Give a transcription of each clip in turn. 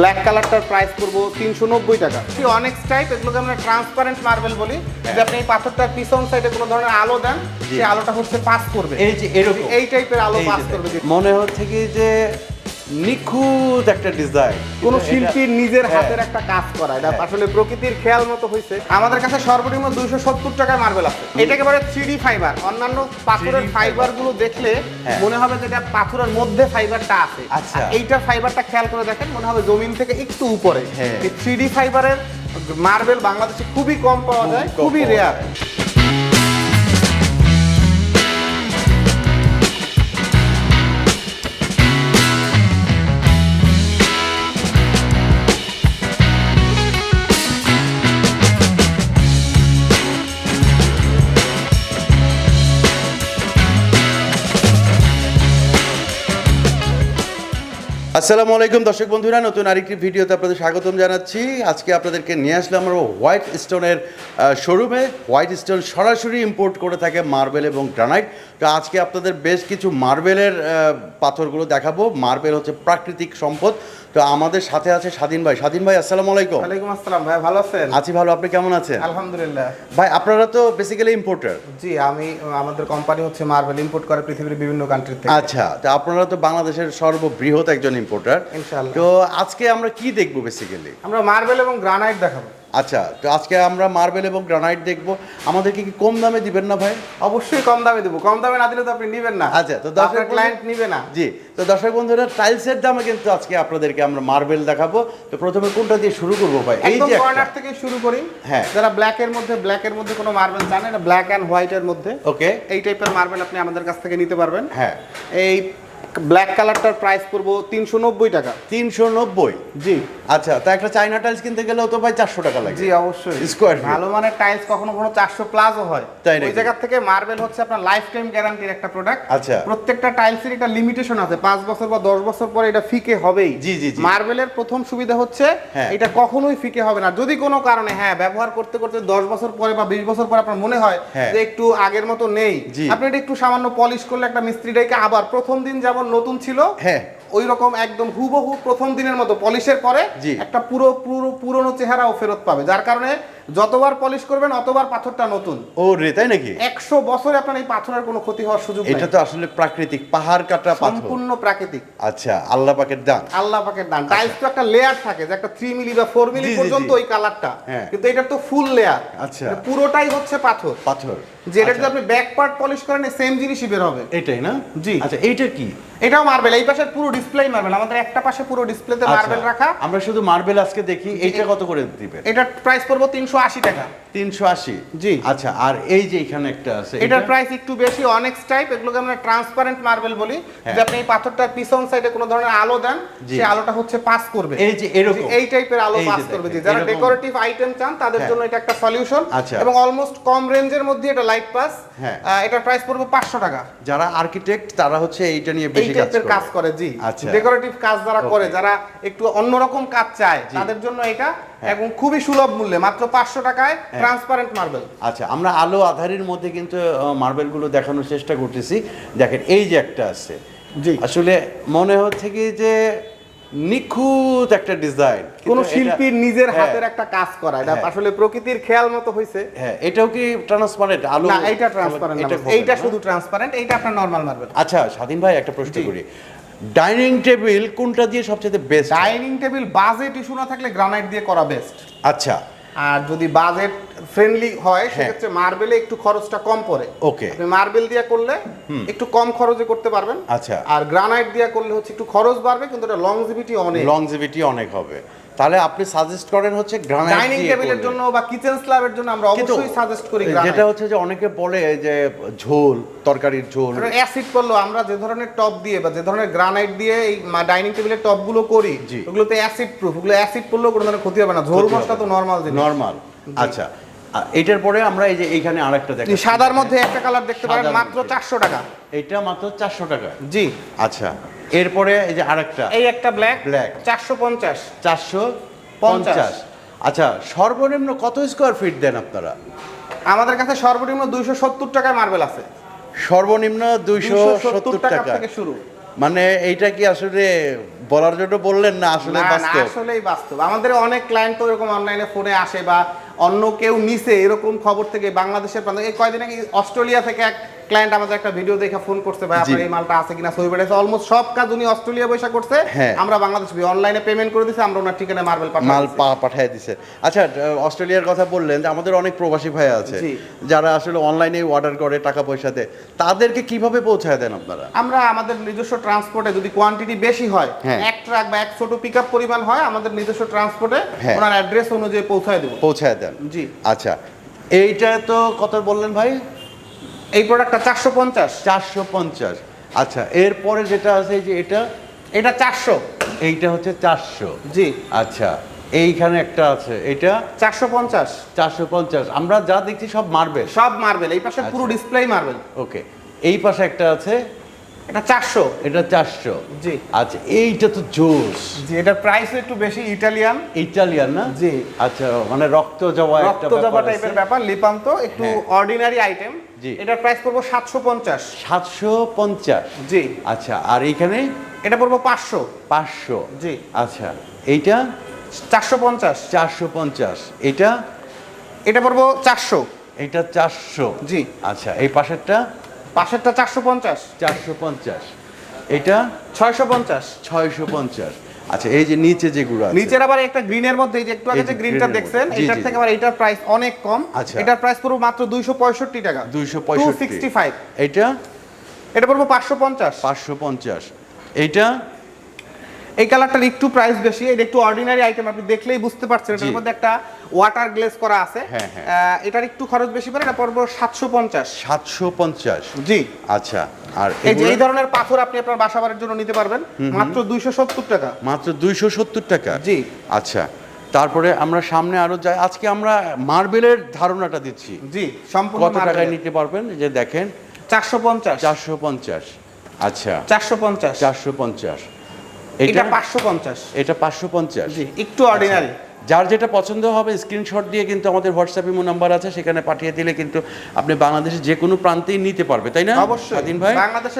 Black কালারটার price করব তিনশো নব্বই টাকা। অনেক টাইপ এগুলোকে আমরা ট্রান্সপারেন্ট মার্বেল বলি। যে আপনি এই পাথরটার পিছন সাইডে কোনো ধরনের আলো দেন। সেই আলোটা হচ্ছে পাস করবে। এই যে এরকম। এই টাইপের আলো পাস করবে। মনে হচ্ছে কি যে নিখুঁত একটা ডিজাইন কোনো শিল্পীর নিজের হ্যাঁ। হাতের একটা কাজ করা এটা হ্যাঁ। আসলে প্রকৃতির খেয়াল মতো হয়েছে আমাদের কাছে সর্বনিম্ন দুইশো সত্তর টাকায় মার্বেল আছে। এটা একেবারে থ্রি ফাইবার অন্যান্য পাথরের 3D ফাইবারগুলো দেখলে হ্যাঁ। মনে হবে যে এটা পাথরের মধ্যে ফাইবারটা আছে। আচ্ছা। আর এইটার ফাইবারটা খেয়াল করে দেখেন মনে হবে জমিন থেকে একটু উপরে। এই থ্রি ফাইবারের মার্বেল বাংলাদেশে খুবই কম পাওয়া যায় খুবই রেয়ার আসসালামু আলাইকুম, দর্শক বন্ধুরা, নতুন আরেকটি ভিডিওতে আপনাদের স্বাগতম জানাচ্ছি। আজকে আপনাদেরকে নিয়ে আসলাম আমরা হোয়াইট স্টোনের শোরুমে হোয়াইট স্টোন সরাসরি ইম্পোর্ট করে থাকে মার্বেল এবং গ্রানাইট তো আজকে আপনাদের বেশ কিছু মার্বেলের পাথরগুলো দেখাবো। মার্বেল হচ্ছে প্রাকৃতিক সম্পদ। তো আমাদের সাথে আছে স্বাধীন ভাই। স্বাধীন ভাই আসসালামু আলাইকুম। ওয়ালাইকুম আসসালাম ভাই ভালো আছেন? আছি ভালো আপনি কেমন আছেন? আলহামদুলিল্লাহ। ভাই আপনারা তো বেসিক্যালি ইম্পোর্টার জি আমি আমাদের কোম্পানি হচ্ছে মার্বেল ইম্পোর্ট করে পৃথিবীর বিভিন্ন কান্ট্রি থেকে। আচ্ছা তো আপনারা তো বাংলাদেশের সর্ববৃহৎ একজন ইম্পোর্টার ইনশাআল্লাহ। তো আজকে আমরা কি দেখব বেসিক্যালি আমরা মার্বেল এবং গ্রানাইট দেখাবো। আচ্ছা তো আজকে আমরা মার্বেল এবং গ্রানাইট দেখব। আমাদেরকে কি কম দামে দিবেন না ভাই? অবশ্যই কম দামে দেবো। কম দামে না দিলে তো আপনি নিবেন না। আচ্ছা, তো দর্শক ক্লায়েন্ট নিবে না। জি তো দর্শক বন্ধুরা টাইলসের দামে কিন্তু আজকে আপনাদেরকে আমরা মার্বেল দেখাবো। তো প্রথমে কোনটা দিয়ে শুরু করব ভাই? এই যে কর্নার থেকে শুরু করি। হ্যাঁ। যারা ব্ল্যাক এর মধ্যে ব্ল্যাক এর মধ্যে কোনো মার্বেল চান এটা ব্ল্যাক এন্ড হোয়াইট এর মধ্যে। ওকে এই টাইপের মার্বেল আপনি আমাদের কাছ থেকে নিতে পারবেন। হ্যাঁ। এই ব্ল্যাক কালারটার প্রাইস পড়ব তিনশো নব্বই টাকা তিনশো নব্বই জি আচ্ছা তা একটা চাইনা টাইলস কিনতে গেলেও তো ভাই চারশো টাকা লাগে জি অবশ্যই feet। ভালো মানের টাইলস কখনো কখনো চারশো প্লাসও হয় তাই? ওই জায়গা থেকে মার্বেল হচ্ছে আপনার লাইফ টাইম গ্যারান্টির একটা প্রোডাক্ট আচ্ছা। প্রত্যেকটা টাইলসের একটা লিমিটেশন আছে পাঁচ বছর বা দশ বছর পরে এটা ফিকে হবেই জি, জি, জি। মার্বেলের প্রথম সুবিধা হচ্ছে হ্যাঁ। এটা কখনোই ফিকে হবে না যদি কোনো কারণে হ্যাঁ ব্যবহার করতে করতে দশ বছর পরে বা বিশ বছর পরে আপনার মনে হয় হ্যাঁ। যে একটু আগের মতো নেই। আপনি এটা একটু সামান্য পলিশ করলে একটা মিস্ত্রিটাকে আবার প্রথম দিন যেমন নতুন ছিল হ্যাঁ ওই রকম একদম হুবহু প্রথম দিনের মতো পলিশের পরে জি। একটা পুরো পুরো পুরনো চেহারাও ফেরত পাবে যার কারণে যতবার পলিশ করবেন অতবার পাথরটা নতুন। ও রে তাই নাকি? একশো বছরে আপনার এই পাথরের কোনো ক্ষতি হওয়ার সুযোগ এটা তো আসলে প্রাকৃতিক পাহাড় কাটা পাথর। সম্পূর্ণ প্রাকৃতিক। আচ্ছা আল্লাহ পাকের দান। আল্লাহ পাকের দান। টাইলস তো একটা লেয়ার থাকে যে একটা থ্রি মিলি বা ফোর মিলি পর্যন্ত ওই কালারটা হ্যাঁ। কিন্তু এটা তো ফুল লেয়ার আচ্ছা। পুরোটাই হচ্ছে পাথর। পাথর। যেটা যদি আচ্ছা, আপনি ব্যাক পার্ট পলিশ করেন সেম জিনিসই বের হবে। এটাই না? জি। আচ্ছা এইটা কি? এটাও মার্বেল এই পাশে পুরো ডিসপ্লে মার্বেল আমাদের একটা পাশে পুরো ডিসপ্লেতে মার্বেল আচ্ছা, রাখা। আমরা শুধু মার্বেল আজকে দেখি এইটা কত করে দিবেন? এটা প্রাইস পড়ব তিনশো আশি টাকা। তিনশো আশি। জি। আচ্ছা আর এই যে এখানে একটা আছে এটার প্রাইস একটু বেশি অনেক টাইপ এগুলোকে আমরা ট্রান্সপারেন্ট মার্বেল বলি। হ্যাঁ। যে আপনি এই পাথরটার পিছন সাইডে কোনো ধরনের আলো দেন সেই আলোটা হচ্ছে পাস করবে। এই যে এরকম। এই টাইপের আলো পাস করবে। দেখেন, যারা ডেকোরেটিভ আইটেম চান তাদের হ্যাঁ। জন্য এটা একটা সলিউশন আচ্ছা। এবং অলমোস্ট কম রেঞ্জের মধ্যে এটা লাইট পাস হ্যাঁ। এটার প্রাইস পড়বে পাঁচশো টাকা। যারা আর্কিটেক্ট তারা হচ্ছে এইটা নিয়ে বেশি কাজ করে। জি। আচ্ছা। ডেকোরেটিভ কাজ যারা করে যারা একটু অন্যরকম কাজ চায় তাদের জন্য এটা হ্যাঁ। এবং খুবই সুলভ মূল্যে মাত্র পাঁচশো টাকায় ট্রান্সপারেন্ট মার্বেল আচ্ছা আমরা আলো আধারির মধ্যে কিন্তু মার্বেলগুলো দেখানোর চেষ্টা করতেছি। দেখেন এই যে একটা আছে। জি। আসলে মনে হচ্ছে কি যে নিখুঁত একটা ডিজাইন কোন শিল্পীর নিজের হাতের একটা কাজ করা এটা হ্যাঁ। আসলে প্রকৃতির খেয়াল মতো হয়েছে হ্যাঁ এটাও কি ট্রান্সপারেন্ট আলো না এইটা ট্রান্সপারেন্ট এটা এইটা শুধু ট্রান্সপারেন্ট এইটা আপনার নরমাল মার্বেল আচ্ছা স্বাধীন ভাই একটা প্রশ্ন করি। ডাইনিং টেবিল কোনটা দিয়ে সবচেয়ে best dining table budget issue না থাকলে গ্রানাইট দিয়ে করা বেস্ট আচ্ছা আর যদি বাজেট ফ্রেন্ডলি হয় হ্যাঁ। সেক্ষেত্রে মার্বেলে একটু খরচটা কম পড়ে। ওকে আপনি মার্বেল দিয়ে করলে একটু কম খরচে করতে পারবেন। আচ্ছা। আর গ্রানাইট দিয়ে করলে হচ্ছে একটু খরচ বাড়বে কিন্তু এটা লংজিভিটি অনেক। লংজিভিটি অনেক হবে। তাহলে আপনি সাজেস্ট করেন হচ্ছে গ্রানাইট ডাইনিং টেবিলের জন্য বা কিচেন স্ল্যাবের জন্য আমরা অবশ্যই সাজেস্ট করি যেটা হচ্ছে যে অনেকে বলে যে ঝোল তরকারির ঝোল। অ্যাসিড করল আমরা যে ধরনের টপ দিয়ে বা যে ধরনের গ্রানাইট দিয়ে এই ডাইনিং টেবিলের টপগুলো করি। ওগুলোতে অ্যাসিড প্রুফ ওগুলো অ্যাসিড পড়লেও কোনো ধরনের ক্ষতি হবে না। ঝোল মশলা তো নর্মাল জিনিস। নরমাল আচ্ছা। এটার পরে আমরা এই যে এইখানে আরেকটা দেখি সাদার মধ্যে একটা কালার দেখতে পারেন মাত্র। চারশো টাকা। এটা মাত্র চারশো টাকা। জি। আচ্ছা। এরপরে এই যে আরেকটা। এই একটা ব্ল্যাক Black। চারশো পঞ্চাশ। চারশো পঞ্চাশ। আচ্ছা সর্বনিম্ন কত স্কোয়ার ফিট দেন আপনারা? আমাদের কাছে সর্বনিম্ন দুইশো সত্তর টাকায় মার্বেল আছে। সর্বনিম্ন দুইশো সত্তর টাকা। থেকে শুরু। মানে এইটা কি আসলে বলার জন্য বললেন না আসলে বাস্তব? আসলেই বাস্তব। আমাদের অনেক ক্লায়েন্ট তো এরকম অনলাইনে ফোনে আসে বা অন্য কেউ নিছে এরকম খবর থেকে বাংলাদেশের প্রান্ত এই কয়দিন আগে অস্ট্রেলিয়া থেকে এক ক্লায়েন্ট আমাদের একটা ভিডিও দেখে ফোন করছে ভাই আপনার এই মালটা আছে কিনা সই বেড়েছে অলমোস্ট সব কাজ উনি অস্ট্রেলিয়া বৈশা করছে। হ্যাঁ। আমরা বাংলাদেশ অনলাইনে পেমেন্ট করে দিছি আমরা ওনার ঠিকানায় মার্বেল মাল পাঠিয়ে দিছে। আচ্ছা অস্ট্রেলিয়ার কথা বললেন যে আমাদের অনেক প্রবাসী ভাই আছে যারা আসলে অনলাইনে অর্ডার করে টাকা পয়সা দেয় তাদেরকে কীভাবে পৌঁছায় দেন আপনারা? আমরা আমাদের নিজস্ব ট্রান্সপোর্টে যদি কোয়ান্টিটি বেশি হয় হ্যাঁ। এক ট্রাক বা এক ছোট পিক পরিমাণ হয় আমাদের নিজস্ব ট্রান্সপোর্টে হ্যাঁ। ওনার অ্যাড্রেস অনুযায়ী পৌঁছায় দেবো। পৌঁছায় দেন। জি। আচ্ছা এইটা তো কত বললেন ভাই? এই প্রোডাক্টটা চারশো পঞ্চাশ। চারশো পঞ্চাশ। আচ্ছা এরপরে যেটা আছে এই যে এটা? এটা চারশো। এইটা হচ্ছে চারশো। জি। আচ্ছা এইখানে একটা আছে এটা চারশো পঞ্চাশ। চারশো পঞ্চাশ। আমরা যা দেখছি সব মার্বেল সব মার্বেল এই পাশে পুরো আচ্ছা। ডিসপ্লে মার্বেল ওকে এই পাশে একটা আছে? এটা চারশো। এটা চারশো। জি। আচ্ছা এইটা তো জোস। জি এটার প্রাইস একটু বেশি ইটালিয়ান ইটালিয়ান না? জি। আচ্ছা মানে রক্ত জবা একটা রক্ত জবা টাইপের। ব্যাপার লিপান্ত একটু হ্যাঁ। অর্ডিনারি আইটেম জি। এটার প্রাইস পড়ব সাতশো পঞ্চাশ। সাতশো পঞ্চাশ? জি। আচ্ছা আর এইখানে? এটা পড়ব পাঁচশো। পাঁচশো? জি। আচ্ছা এইটা? চারশো পঞ্চাশ। চারশো পঞ্চাশ। এটা? এটা পড়ব চারশো। এটা চারশো? জি। আচ্ছা এই পাশেরটা? পাশেরটা চারশো পঞ্চাশ। চারশো পঞ্চাশ। এটা? ছয়শো পঞ্চাশ। ছয়শো পঞ্চাশ। আচ্ছা এই যে নিচে যেগুলো আছে। নিচের আবার একটা গ্রিনের মধ্যে এই যে একটু আগে যে গ্রিনটা দেখছেন এটার থেকে আবার এটার প্রাইস অনেক কম। আচ্ছা। এটার প্রাইস পড়ব মাত্র দুইশো পঁয়ষট্টি টাকা। দুইশো এটা এটা পড়ব পাঁচশো পঞ্চাশ। পাঁচশো পঞ্চাশ। এইটা? এই কালারটার একটু প্রাইস বেশি এটা একটু অর্ডিনারি আইটেম আপনি দেখলেই বুঝতে পারছেন। এটার মধ্যে একটা ওয়াটার গ্লেজ করা আছে। হ্যাঁ, হ্যাঁ। এটার একটু খরচ বেশি পড়ে এটা পড়ব সাতশো পঞ্চাশ। সাতশো পঞ্চাশ। জি। আচ্ছা আর এই যে এই ধরনের পাথর আপনি আপনার বাসা বাড়ির জন্য নিতে পারবেন মাত্র দুইশো সত্তর টাকা। মাত্র দুইশো সত্তর টাকা? জি। আচ্ছা তারপরে আমরা সামনে আরও যাই আজকে আমরা মার্বেলের ধারণাটা দিচ্ছি। জি সম্পূর্ণ কত টাকায় নিতে পারবেন? যে দেখেন। চারশো পঞ্চাশ। চারশো পঞ্চাশ। আচ্ছা। চারশো পঞ্চাশ। চারশো পঞ্চাশ। এটা পাঁচশো পঞ্চাশ। এটা পাঁচশো পঞ্চাশ। একটু অর্ডিনারি যার যেটা পছন্দ হবে স্ক্রিনশট দিয়ে কিন্তু আমাদের হোয়াটসঅ্যাপ ইমো নাম্বার আছে সেখানে পাঠিয়ে দিলে কিন্তু আপনি বাংলাদেশের যে কোনো প্রান্তেই নিতে পারবে তাই না? অবশ্যই। ভাই?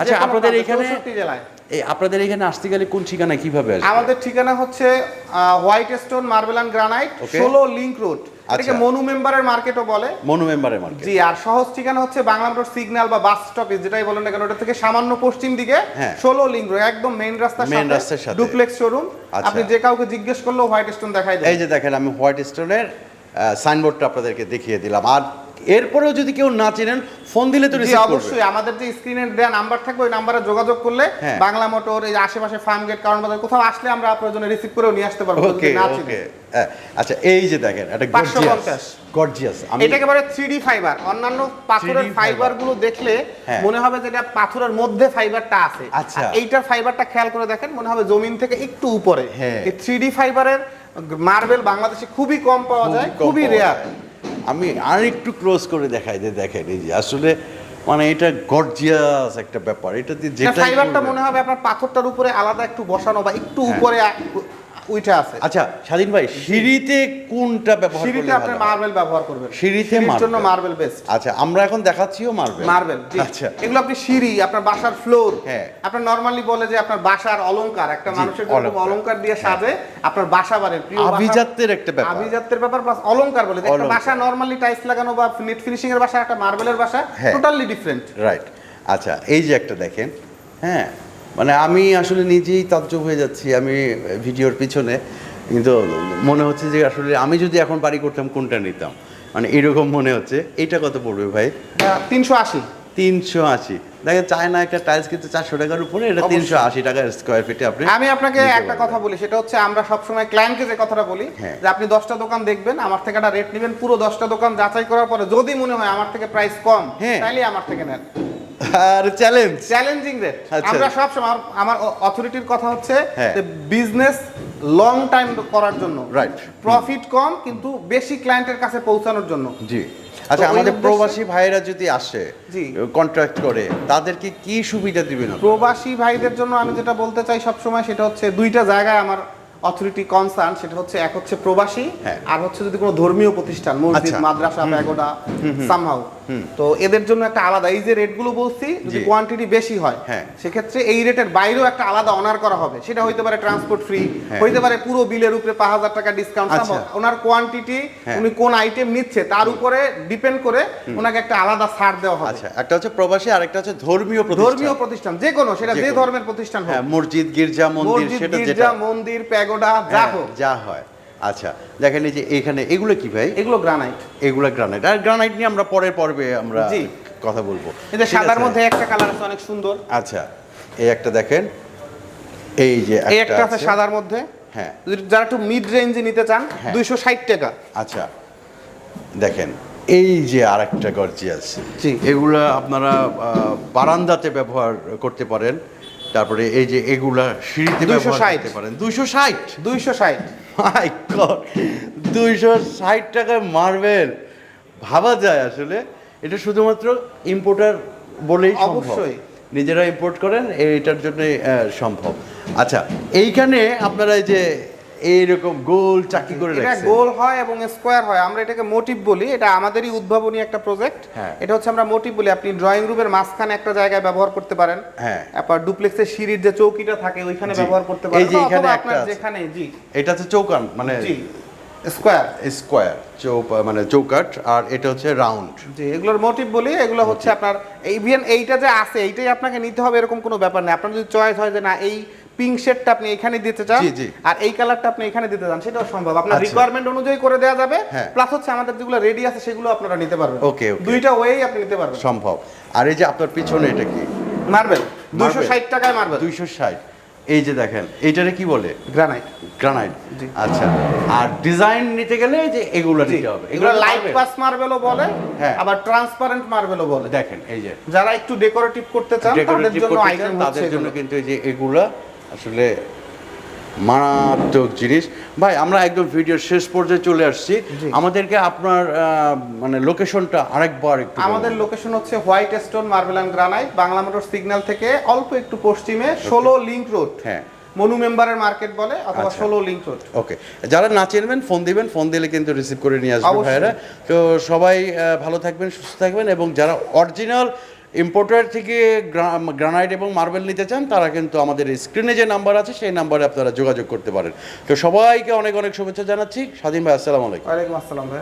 আচ্ছা আপনাদের এখানে 64 জেলায়। এই আপনাদের এখানে আসতে গেলে কোন ঠিকানায় কীভাবে আসবে আমাদের ঠিকানা হচ্ছে White Stone Marble and Granite. ষোলো লিংক রোড এটাকে। মনু মেম্বারের মার্কেটও বলে মনু মেম্বারের মার্কেট জি আর সহজ ঠিকানা হচ্ছে বাংলা রোড সিগন্যাল বা বাস স্টপেজ যেটাই বলেন না কেন ওটা থেকে সামান্য পশ্চিম দিকে হ্যাঁ। ষোলো লিংক রোড একদম মেইন রাস্তার সাথে রাস্তার সাথে। ডুপ্লেক্স শোরুম আচ্ছা। আপনি যে কাউকে জিজ্ঞেস করলেও হোয়াইট স্টোন দেখাই এই দেয় যে দেখেন আমি হোয়াইট স্টোনের সাইনবোর্ডটা আপনাদেরকে দেখিয়ে দিলাম আর এরপরেও যদি কেউ না চেনেন ফোন দিলে তো রিসিভ করবে অবশ্যই আমাদের যে স্ক্রিনে দেওয়া নাম্বার থাকবে ওই নাম্বারে যোগাযোগ করলে হ্যাঁ। বাংলা মোটর এই আশেপাশে ফার্ম গেট কারণ বাজার কোথাও আসলে আমরা আপনার জন্য রিসিভ করেও নিয়ে আসতে পারব ওকে। ওকে আচ্ছা এই যে দেখেন এটা গর্জিয়াস গর্জিয়াস আমি এটা একেবারে থ্রি ফাইবার অন্যান্য পাথরের ফাইবারগুলো দেখলে হ্যাঁ। মনে হবে যে এটা পাথরের মধ্যে ফাইবারটা আছে আচ্ছা। এইটার ফাইবারটা খেয়াল করে দেখেন মনে হবে জমিন থেকে একটু উপরে হ্যাঁ। এই থ্রি ফাইবারের মার্বেল বাংলাদেশে খুবই কম পাওয়া যায় খুবই রেয়ার। আমি আর একটু ক্লোজ করে দেখাই যে দেখেন এই যে আসলে মানে এটা গর্জিয়াস একটা ব্যাপার এটা দিয়ে যেটা ফাইবারটা মনে হবে আপনার পাথরটার উপরে আলাদা একটু বসানো বা একটু হ্যাঁ। উপরে আ- আছে। আচ্ছা স্বাধীন ভাই সিঁড়িতে কোনটা ব্যবহার সিঁড়িতে আপনি মার্বেল ব্যবহার করবেন। সিঁড়িতে জন্য মার্বেল বেস্ট আচ্ছা আমরা এখন দেখাচ্ছিও মারবে মার্বেল আচ্ছা। এগুলো আপনি সিঁড়ি আপনার বাসার ফ্লোর হ্যাঁ। আপনার নরমালি বলে যে আপনার বাসার অলংকার একটা মানুষের যেরকম অলংকার। দিয়ে সাজে আপনার বাসা বাড়ির আভিজাত্যের একটা ব্যাপার। আভিজাত্যের ব্যাপার প্লাস অলংকার বলে। একটা বাসা নরমালি টাইলস লাগানো বা নেট ফিনিশিং এর বাসা একটা মার্বেলের বাসা হ্যাঁ। টোটালি ডিফারেন্ট রাইট আচ্ছা এই যে একটা দেখেন হ্যাঁ। মানে আমি আসলে নিজেই তাজ্জব হয়ে যাচ্ছি আমি ভিডিওর পিছনে কিন্তু মনে হচ্ছে যে আসলে আমি যদি এখন বাড়ি করতাম কোনটা নিতাম? মানে এরকম মনে হচ্ছে। এটা কত পড়বে ভাই? তিনশো আশি। তিনশো আশি। দেখেন চায়না একটা টাইলস কিন্তু চারশো টাকার উপরে এটা তিনশো আশি টাকা স্কোয়ার ফিটে আপনি আমি আপনাকে একটা কথা বলি সেটা হচ্ছে আমরা সবসময় ক্লায়েন্টকে যে কথাটা বলি হ্যাঁ। যে আপনি দশটা দোকান দেখবেন আমার থেকে একটা রেট নেবেন পুরো দশটা দোকান যাচাই করার পরে যদি মনে হয় আমার থেকে প্রাইস কম হ্যাঁ। তাহলে আমার থেকে নেন। আর চ্যালেঞ্জ চ্যালেঞ্জিং রেট। আমরা সব সময় আমার অথরিটির কথা হচ্ছে। যে বিজনেস লং টাইম করার জন্য Right. প্রফিট কম কিন্তু বেশি ক্লায়েন্টের কাছে পৌঁছানোর জন্য জি আচ্ছা আমাদের প্রবাসী ভাইরা যদি আসে জি। কন্ট্রাক্ট করে তাদেরকে কি সুবিধা দিবেন? প্রবাসী ভাইদের জন্য আমি যেটা বলতে চাই সব সময় সেটা হচ্ছে দুইটা জায়গায় আমার অথরিটি কনসার্ন সেটা হচ্ছে এক হচ্ছে প্রবাসী হ্যাঁ। আর হচ্ছে যদি কোনো ধর্মীয় প্রতিষ্ঠান মসজিদ আচ্ছা। মাদ্রাসা প্যাগোডা সামহাউ তো এদের জন্য একটা আলাদা এই যে রেটগুলো বলছি যদি কোয়ান্টিটি বেশি হয় হ্যাঁ। সেক্ষেত্রে এই রেটের বাইরেও একটা আলাদা অনার করা হবে। সেটা হইতে পারে ট্রান্সপোর্ট ফ্রি হ্যাঁ। হইতে পারে পুরো বিলের উপরে পাঁচ হাজার টাকা ডিসকাউন্ট আচ্ছা। ওনার কোয়ান্টিটি হ্যাঁ। উনি কোন আইটেম নিচ্ছে তার উপরে ডিপেন্ড করে ওনাকে একটা আলাদা ছাড় দেওয়া হবে। আচ্ছা একটা হচ্ছে প্রবাসী আর একটা হচ্ছে ধর্মীয় ধর্মীয় প্রতিষ্ঠান যে কোনো সেটা যে ধর্মের প্রতিষ্ঠান হোক। হ্যাঁ মসজিদ গির্জা মন্দির মসজিদ সেটা গির্জা মন্দির প্যাগোডা যা হোক। যা হয়। আচ্ছা দেখেন এই যে এখানে এগুলো কি ভাই? এগুলো গ্রানাইট এগুলো গ্রানাইট আর গ্রানাইট নিয়ে আমরা পরের পর্বে আমরা জি। কথা বলব। এই যে সাদার মধ্যে একটা কালার আছে অনেক সুন্দর। আচ্ছা এই একটা দেখেন এই যে এই একটা আছে সাদার মধ্যে। হ্যাঁ। যদি যারা একটু মিড রেঞ্জে নিতে চান হ্যাঁ। দুইশো ষাট টাকা। আচ্ছা দেখেন এই যে আরেকটা গর্জিয়াস জি। এগুলা আপনারা বারান্দাতে ব্যবহার করতে পারেন। তারপরে এই যে এগুলা সিঁড়িতে 260 ব্যবহার করতে পারেন। দুইশো ষাট? দুইশো ষাট। মাই গড দুইশো ষাট টাকায় মার্বেল ভাবা যায় আসলে। এটা শুধুমাত্র ইম্পোর্টার বলেই অবশ্যই। নিজেরা ইম্পোর্ট করেন এটার জন্য সম্ভব। আচ্ছা এইখানে আপনারা এই যে এইরকম গোল চাকি করে এটা গোল হয় এবং স্কোয়ার হয়। আমরা এটাকে মোটিভ বলি। এটা আমাদেরই উদ্ভাবনী একটা প্রজেক্ট হ্যাঁ। এটা হচ্ছে আমরা মোটিভ বলি। আপনি ড্রয়িং রুমের মাঝখানে একটা জায়গায় ব্যবহার করতে পারেন। হ্যাঁ। তারপর ডুপ্লেক্সের সিঁড়ির যে চৌকিটা থাকে ওইখানে ব্যবহার করতে পারেন। এই যে এখানে একটা। যেখানে জি। এটা হচ্ছে চৌকান মানে জি। স্কোয়ার স্কোয়ার চৌক মানে চৌকাট আর এটা হচ্ছে রাউন্ড জি এগুলোর মোটিভ বলি। এগুলো হচ্ছে আপনার ইভিএন এইটা যে আছে এইটাই আপনাকে নিতে হবে এরকম কোনো ব্যাপার নেই। আপনার যদি চয়েস হয় যে না এই পিঙ্ক শেডটা আপনি এখানে দিতে চান। আর এই কালারটা আপনি এখানে দিতে চান সেটাও সম্ভব। আপনার আচ্ছা। রিকোয়ারমেন্ট অনুযায়ী করে দেওয়া যাবে হ্যাঁ। প্লাস হচ্ছে আমাদের যেগুলো রেডি আছে সেগুলো আপনারা নিতে পারবেন। okay. দুইটা ওয়েই আপনি নিতে পারবেন। সম্ভব। আর এই যে আপনার পিছনে এটা কি? মার্বেল দুশো ষাট টাকায় মার্বেল দুইশো ষাট। এই যে দেখেন এইটারে কি বলে? গ্রানাইট গ্রানাইট আচ্ছা। আর ডিজাইন নিতে গেলে এই যে এগুলো নিতে হবে। এগুলো লাইট পাস মার্বেলও বলে হ্যাঁ। আবার ট্রান্সপারেন্ট মার্বেলও বলে। দেখেন এই যে। যারা একটু ডেকোরেটিভ করতে চান তাদের জন্য আইটেম তাদের জন্য কিন্তু এই যে এগুলা আসলে মারাত্মক জিনিস। ভাই আমরা একদম ভিডিওর শেষ পর্যায়ে চলে আসছি। আমাদেরকে আপনার মানে লোকেশনটা আরেকবার একটু আমাদের লোকেশন হচ্ছে White Stone Marble and Granite Bangla motor signal থেকে অল্প একটু পশ্চিমে ষোলো লিঙ্ক রোড হ্যাঁ। মনু মেম্বারের মার্কেট বলে অথবা। ষোলো লিংক রোড ওকে যারা না চিনবেন ফোন দিবেন ফোন দিলে কিন্তু রিসিভ করে নিয়ে আসবে অবশ্যই। ভাইয়েরা। তো সবাই ভালো থাকবেন সুস্থ থাকবেন এবং যারা অরিজিনাল ইম্পোর্টার থেকে গ্রানাইট এবং মার্বেল নিতে চান, তারা কিন্তু আমাদের স্ক্রিনে যে নাম্বার আছে, সেই নাম্বারে আপনারা যোগাযোগ করতে পারেন। তো সবাইকে অনেক অনেক শুভেচ্ছা জানাচ্ছি। স্বাধীন ভাই, আসসালামু আলাইকুম। ওয়ালাইকুম আসসালাম ভাই